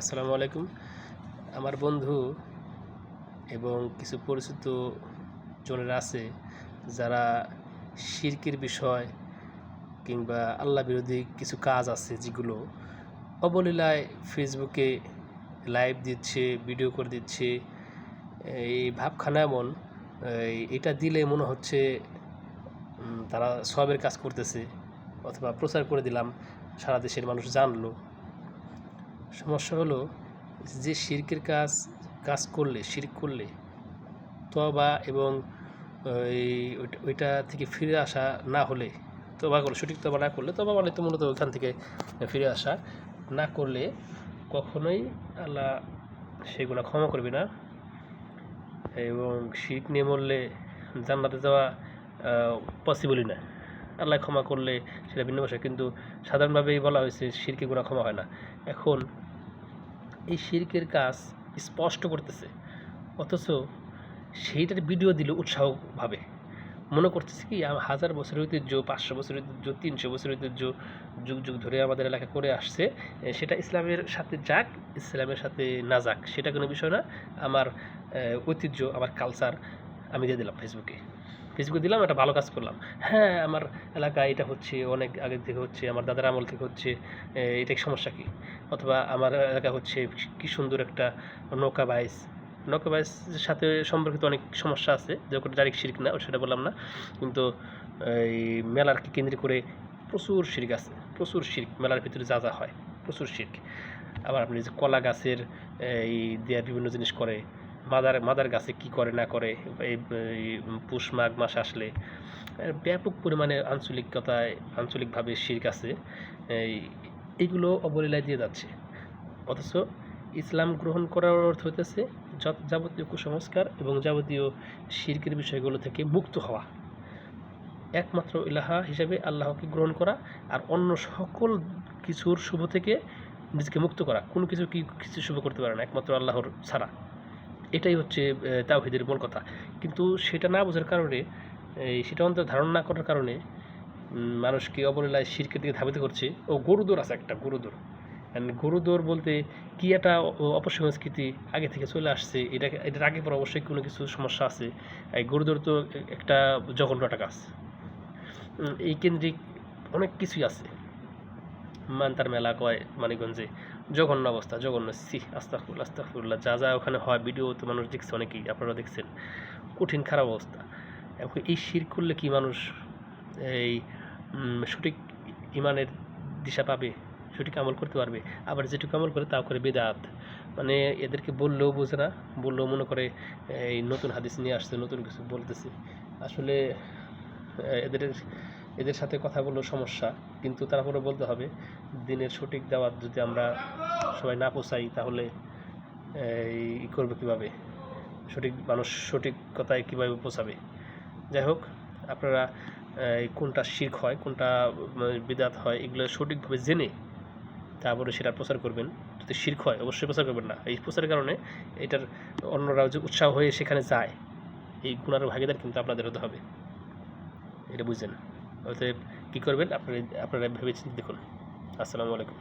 আসসালামু আলাইকুম। আমার বন্ধু এবং কিছু পরিচিত জনেরা আছে যারা শিরকির বিষয় কিংবা আল্লাহ বিরোধী কিছু কাজ আছে যেগুলো অবলীলায় ফেসবুকে লাইভ দিচ্ছে, ভিডিও করে দিচ্ছে। এই ভাবখানা এমন এটা দিলে মনে হচ্ছে তারা সবের কাজ করতেছে অথবা প্রচার করে দিলাম, সারা দেশের মানুষ জানলো। সমস্যা হলো যে শিরকের কাজ কাজ করলে শিরক করলে তবা এবং ওই ওইটা- থেকে ফিরে আসা না হলে তবা করলে, সঠিক তবা না করলে তবা মানে তো মূলত ওইখান থেকে ফিরে আসা না করলে কখনোই আল্লাহ সেগুলো ক্ষমা করবে না এবং শিরক নিয়ে মরলে জান্নাতে যাওয়া পসিবলই না। আল্লাহ ক্ষমা করলে সেটা ভিন্ন বিষয়। কিন্তু সাধারণভাবেই বলা হয়েছে শিরকে গুণা ক্ষমা হয় না। এখন এই শিরকের কাজ স্পষ্ট করতেছে। অথচ সেইটার ভিডিও দিল উৎসাহভাবে। মনে করতেছে কি হাজার বছরের ঐতিহ্য, পাঁচশো বছরের ঐতিহ্য, তিনশো বছরের ঐতিহ্য যুগ যুগ ধরে আমাদের এলাকা করে আসছে সেটা ইসলামের সাথে যাক, ইসলামের সাথে না যাক, সেটা কোনো বিষয় না। আমার ঐতিহ্য, আমার কালচার আমি দিয়ে দিলাম ফেসবুকে ফেসবুকে দিলাম, একটা ভালো কাজ করলাম। হ্যাঁ আমার এলাকায় এটা হচ্ছে, অনেক আগে থেকে হচ্ছে, আমার দাদার আমল থেকে হচ্ছে এটা সমস্যা কি? অথবা আমার এলাকা হচ্ছে, কি সুন্দর একটা নৌকা বাইস নৌকা বাইসের সাথে সম্পর্কিত অনেক সমস্যা আছে যখন ডাইরেক্ট শিরিক না, সেটা বললাম না। কিন্তু, এই মেলারকে কেন্দ্র করে প্রচুর শিরিক আছে, প্রচুর শিরিক, মেলার ভিতরে যা যা হয়, প্রচুর শিরিক। আবার আপনি যে কলা গাছের, এই দেওয়ার বিভিন্ন জিনিস করে মাদার মাদার গাছে কি করে, না করে, এই পুষ মাঘ মাস আসলে ব্যাপক পরিমাণে আঞ্চলিকতায় আঞ্চলিকভাবে শির্ক আছে এই এইগুলো অবলীলায় দিয়ে যাচ্ছে। অথচ ইসলাম গ্রহণ করার অর্থ হইতেছে যাবতীয় কুসংস্কার এবং যাবতীয় শিরকের বিষয়গুলো থেকে মুক্ত হওয়া। একমাত্র ইলাহা হিসেবে আল্লাহকে গ্রহণ করা আর অন্য সকল কিছুর শুভ থেকে নিজেকে মুক্ত করা। কোনো কিছু কি কিছু শুভ করতে পারে না, একমাত্র আল্লাহর ছাড়া। এটাই হচ্ছে তাওহীদের মূল কথা। কিন্তু সেটা না বোঝার কারণে সেটা অন্তত ধারণা না করার কারণে মানুষকে অবলীলায় শিরকের দিকে ধাবিত করছে। ও গরুদর আছে একটা গরুদর গরুদর বলতে কি একটা অপসংস্কৃতি আগে থেকে চলে আসছে এটা এটার আগে পর অবশ্যই কোনো কিছু সমস্যা আছে। এই গরুদর তো একটা জঘন্য একটা উম, এই কেন্দ্রিক অনেক কিছুই আছে। মান্তার মেলা কয় মানিকগঞ্জে? জঘন্য অবস্থা, জঘন্য। সি আস্তাফুল আস্তাফুল্লাহ যা যা ওখানে হয়, ভিডিও তো মানুষ দেখছে অনেকেই আপনারা দেখছেন। কঠিন, খারাপ অবস্থা। এখন এই শির করলে কি মানুষ এই সঠিক ইমানের দিশা পাবে, সঠিক আমল করতে পারবে? আবার যেটুকু আমল করে তাও করে বেদাত। মানে এদেরকে বললেও বোঝে না, বললেও মনে করে, এই নতুন হাদিস নিয়ে আসছে, নতুন কিছু বলতেছে। আসলে এদের এদের সাথে কথা বললেও সমস্যা, কিন্তু তারপরে বলতে হবে, দিনের সঠিক দাওয়াত যদি আমরা সবাই না পোষাই তাহলে, এই করবে কীভাবে? সঠিক মানুষ সঠিক কথায় কীভাবে পৌঁছাবে? যাই হোক, আপনারা কোনটা শির্ক হয়, কোনটা বিদাত হয়, এগুলো সঠিকভাবে জেনে তারপরে সেটা প্রচার করবেন। যদি শির্ক হয়, অবশ্যই প্রচার করবেন না। এই প্রচারের কারণে এটার অন্যরাও যে উৎসাহ হয়ে সেখানে যায়, এই গুণার ভাগিদার কিন্তু আপনাদের হতে হবে। এটা বুঝছেন? অতএব কী করবেন? আপনারা আপনারা ভেবে চিন্তে দেখুন। আসসালামু আলাইকুম।